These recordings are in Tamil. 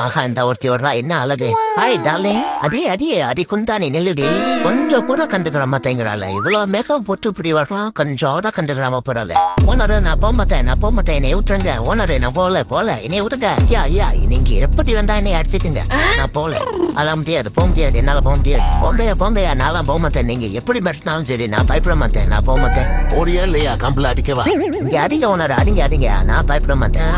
ஆஹா இந்த ஒருத்தி வர்றா என்ன அழகு. ஹாய் டார்லிங் அடி அடி அடி குந்தானி நெல்லுடி. கொஞ்சம் கூட கண்டுக்கிற மாட்டேங்கிறாள் இவ்வளவு மேகம் போட்டு இப்படி வரலாம் கொஞ்சம் கூட கண்டுக்கிறாம போறாள். ஓனரு நான் போக மாட்டேன் நான் போக மாட்டேன் என்னை விட்டுருங்க ஓனரு நான் போல போல என்னை விட்டுங்க ஐயா ஐயா நீங்க எப்படி வந்தா என்னை அடிச்சுக்குங்க நான் போல அதெல்லாம் முடியாது. போக முடியாது. என்னால போக முடியாது. போம்பையா போம்பையா நான்லாம் போக மாட்டேன். நீங்க எப்படி மிரட்டினாலும் சரி நான் பயப்பட மாட்டேன். நான் போக மாட்டேன். போறியா இல்லையா? கம்பள அடிக்கவா இங்க அடிங்க ஓனர். அடிங்க அடிங்க. நான் பயப்பட மாட்டேன்.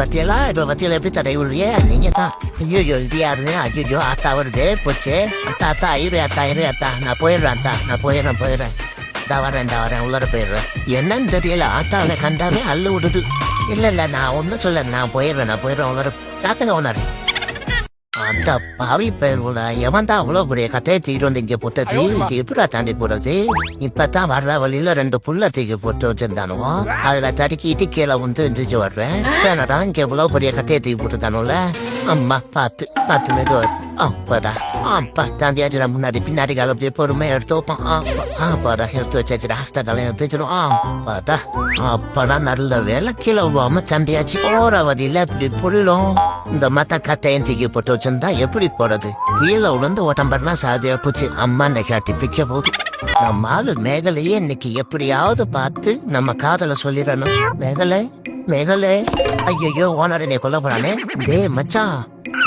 பத்தியெல்லாம் இப்ப பத்தியில எப்படி தடை விடுறியே நீங்க தான். ஐயோ இது யாருன்னு ஐயோ அத்தா வருது. போச்சு. அத்தா அத்தா ஐயோ அத்தா ஐயோ அத்தா நான் போயிடுறேன் அத்தா நான் போயிடுறேன் போயிடுறேன். இந்த வரேன் இந்த வரேன். உள்ளர போயிடுறேன். என்னன்னு தெரியல. ஆத்தாவை கண்டாவே அள்ளு விடுது. இல்ல இல்ல நான் ஒன்னும் சொல்ல நான் போயிடுறேன் நான் போயிடுறேன். உள்ளர சாக்குங்க ஓனர் அந்த பாவி பேர்ல எவன் தான் அவ்வளவு பெரிய தூக்கிட்டு வந்து இங்க போட்டது? இது எப்படா தாண்டி போறது? இப்பதான் வர்ற வழியில ரெண்டு புல்ல தூக்கி போட்டு வச்சிருந்தானுவோ? அதுல தடுக்கிட்டு கீழே வந்து எந்திரிச்சு வர்றேன். என்னடா இங்க எவ்வளவு பெரிய கட்டையை தூக்கி போட்டுருக்கானுல அம்மா பார்த்து பார்த்து மெதுவா அப்படா அப்பா தாண்டியாச்சுடா முன்னாடி பின்னாடி கால அப்படியே பொறுமையா எடுத்து வைப்பான். ஆப்பா, ஆப்பாடா எடுத்து வச்சாச்சுடா அடுத்த காலம் எடுத்து வச்சிடும் ஆப்பாடா அப்படா நல்ல வேலை கீழே விழுவாம தம்பியாச்சு போற வழியில இப்படி புல்லும். இந்த மத்த கட்டையும் தூக்கி போட்டு வச்சிருந்தா எப்படி போறது? கீழே விழுந்து உடம்பெல்லாம் சாதியா போச்சு. அம்மா இன்னைக்கு பிக்க போகுது நம்ம ஆளு மேகலையே இன்னைக்கு எப்படியாவது பார்த்து நம்ம காதல சொல்லிடணும். மேகலை மேகலை. ஐயோ ஓனர் என்னை கொல்ல போறானே. டேய் மச்சான்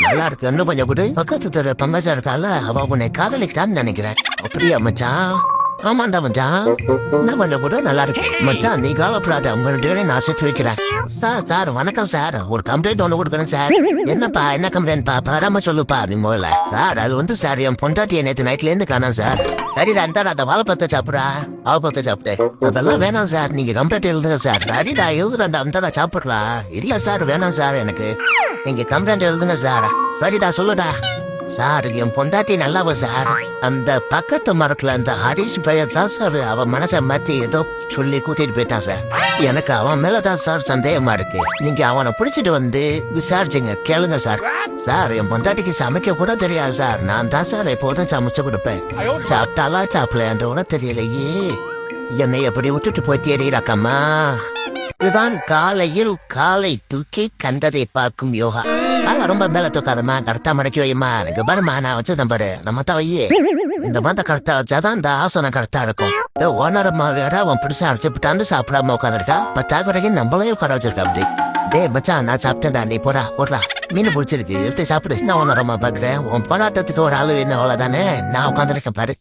நல்லா இருக்கு. இன்னும் கொஞ்சம் கூட. பக்கத்து தெரு பங்கஜா இருக்கால. அவ உன்னை காதலிக்கிறான்னு நினைக்கிறேன். அப்படியா மச்சான் ஆமாண்டா மச்சான். என்ன பண்ண கூட நல்லா இருக்கு. மச்சான் நீ கவலைப்படாத உங்க ரெண்டு நான் சேர்த்து வைக்கிறேன். சார் சார் வணக்கம் சார். ஒரு கம்ப்ளைண்ட் ஒன்று கொடுக்கணும் சார். என்னப்பா என்ன கம்ப்ளைண்ட் பா பராம சொல்லுப்பா நீ முதல்ல. சார் அது வந்து சார் என் பொண்டாட்டியை நேற்று நைட்ல இருந்து காணோம் சார். சரிடா அந்த அந்த வாழைப்பழத்தை சாப்பிட்றா. வாழைப்பழத்தை சாப்பிட்டு அதெல்லாம் வேணாம் சார் நீங்க கம்ப்ளைண்ட் எழுதுங்க சார். சரிடா எழுதுறா அந்த சாப்பிட்றா. இல்ல சார் வேணாம் சார் எனக்கு. இங்க கம்ப்ளைண்ட் எழுதுங்க சார். சரிடா சொல்லுடா. சார் என் பொண்டாட்டி நல்லாவ சார். அந்த பக்கத்து மரத்துல அந்த ஹரிஷ் பையன் தான் சார். அவன் மனசை மாத்தி ஏதோ சொல்லி கூட்டிட்டு போயிட்டான் சார். எனக்கு அவன் மேலதான் சார் சந்தேகமா இருக்கு. நீங்க அவனை பிடிச்சிட்டு வந்து விசாரிச்சுங்க கேளுங்க சார். சார் என் பொண்டாட்டிக்கு சமைக்க கூட தெரியாது சார். நான் தான் சார் எப்போதும் சமைச்சு கொடுப்பேன். சாப்பிட்டாலா சாப்பிடல கூட தெரியலையே. என்னை எப்படி விட்டுட்டு போய் தேடிறாக்கம்மா இதுதான் காலையில் காலை தூக்கி கண்டதை பார்க்கும் யோகா. ஆனா ரொம்ப மேல தூக்காதம்மா. கரெக்டா மடக்கி வையம்மா எனக்கு பாருமா நான் வச்சதான் பாரு. நம்ம தான் வையே இந்த மாதிரி கரெக்டா வச்சாதான் இந்த ஆசனம் கரெக்டா இருக்கும். இந்த அம்மா வேற அவன் பிடிச்சா அடிச்சுட்டான்னு சாப்பிடாம உட்காந்துருக்கா பத்தாக்குறைக்கு நம்மளே உட்கார வச்சிருக்கா அப்படி. டே மச்சான் நான் சாப்பிட்டேன்டா நீ போடா போடுறா மீன் பிடிச்சிருக்கு எடுத்து சாப்பிடு. நான் ஓனரம்மா பாக்குறேன். உன் போராட்டத்துக்கு ஒரு அளவு என்ன அவ்வளவுதானே? நான் உட்காந்துருக்கேன் பாரு.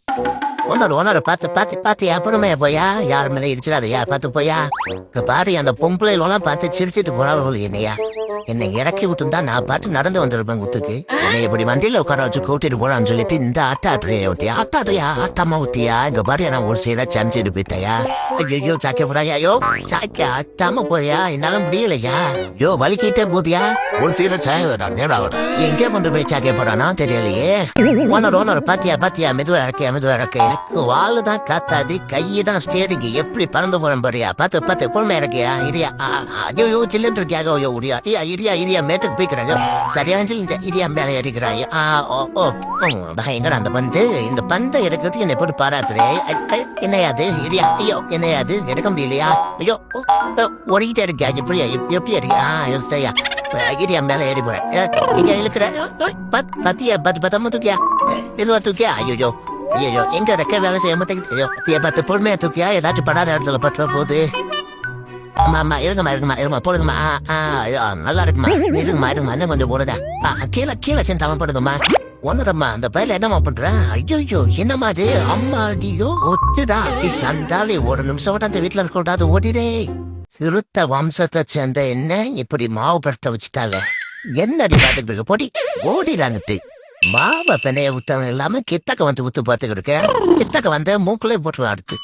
ஓனர் ஓனர் பார்த்து பார்த்து பார்த்து அப்புறமே போயா? யார் மேலே இடிச்சிடாதயா பார்த்து போயா? இங்க பாரு அந்த பொம்பளைலாம் பார்த்து சிரிச்சிட்டு போறாள் என்னையா? என்னை இறக்கி விட்டுந்தா நான் பாட்டு நடந்து வந்திருப்பேன் குத்துக்கு. என்னை இப்படி வண்டியில உட்கார வச்சு கூட்டிட்டு போறான்னு சொல்லிட்டு இந்த ஆட்டா ஆட்டுறியா ஊத்தியா ஆட்டாதையா? ஆட்டாமா ஊத்தியா இங்க பாரு நான் ஒரு சைடா சமைச்சிட்டு போயிட்டாயா? ஐயோ சாக்க போறாயா ஐயோ சாக்க ஆட்டாம போறியா? என்னால முடியலையா? ஐயோ வலிக்கிட்டே போதியா ஒரு சீர சாயம் நேரம் எங்க கொண்டு போய் சாக்க போறானோ தெரியலையே. ஓனர் ஓனர் பாத்தியா பாத்தியா மெதுவா இறக்கியா மெதுவா இறக்கு. எனக்கு தான் காத்தாது கையை தான் ஸ்டேரிங் எப்படி பறந்து போறேன் பாரியா? பார்த்து பார்த்து பொறுமை இருக்கியா? இரியா ஐயோ சில்லுன்னு இருக்கியாக ஐயோ உரியா ஐயா இரியா இரியா மேட்டுக்கு போய்க்கிறாங்க. சரியா சில்லுங்க இரியா மேலே ஏறிக்கிறாய். ஆ ஓ ஓ பயங்கர அந்த பந்து. இந்த பந்தை எடுக்கிறதுக்கு என்னை போட்டு பாராத்துறே என்னையாது இரியா ஐயோ என்னையாது எடுக்க முடியலையா? ஐயோ ஓ, இருக்கியா எப்படியா எப்படி இருக்கியா சரியா இரியா மேல ஏறி போறேன். இங்க இழுக்கிற? பத் பத்தியா பத்து பத்தமா தூக்கியா? இதுவா தூக்கியா? ஐயோ. ஐயோ எங்க ரெக்க வேலை செய்ய மாட்டேங்குது? ஐயோ பத்தியா பத்து பொறுமையா தூக்கியா? ஏதாச்சும் படாத இடத்துல பற்ற போகுது ஆமா ஆமா இருங்கம்மா இருங்கம்மா இருங்கம்மா போடுங்கம்மா. ஆ ஆ ஐயோ, நல்லா இருக்குமா இருங்கம்மா இருங்கம்மா என்ன கொஞ்சம் போடுதா ஆ கீழே கீழே சென்று அவன் போடுங்கம்மா ஒன்னுடம்மா அந்த பையில என்னம்மா பண்ற? ஐயோ என்னம்மா அது? அம்மா அடியோ ஒத்துடா. நீ சண்டாளி ஒரு நிமிஷம் கூட அந்த வீட்டுல இருக்க கூடாது ஓடிடே. சிறுத்த வம்சத்தை சேர்ந்த என்ன? இப்படி மாவு பரட்ட வச்சுட்டாங்க என்னடி பார்த்துட்டு இருக்க? போடி ஓடிடாங்கட்டு மாவ பெண்ணைய விட்டவன் இல்லாம கிட்டக்க வந்து வித்து பார்த்துக்கிட்டு இருக்க. கிட்டக்க வந்து மூக்குல போட்டு அடுத்து.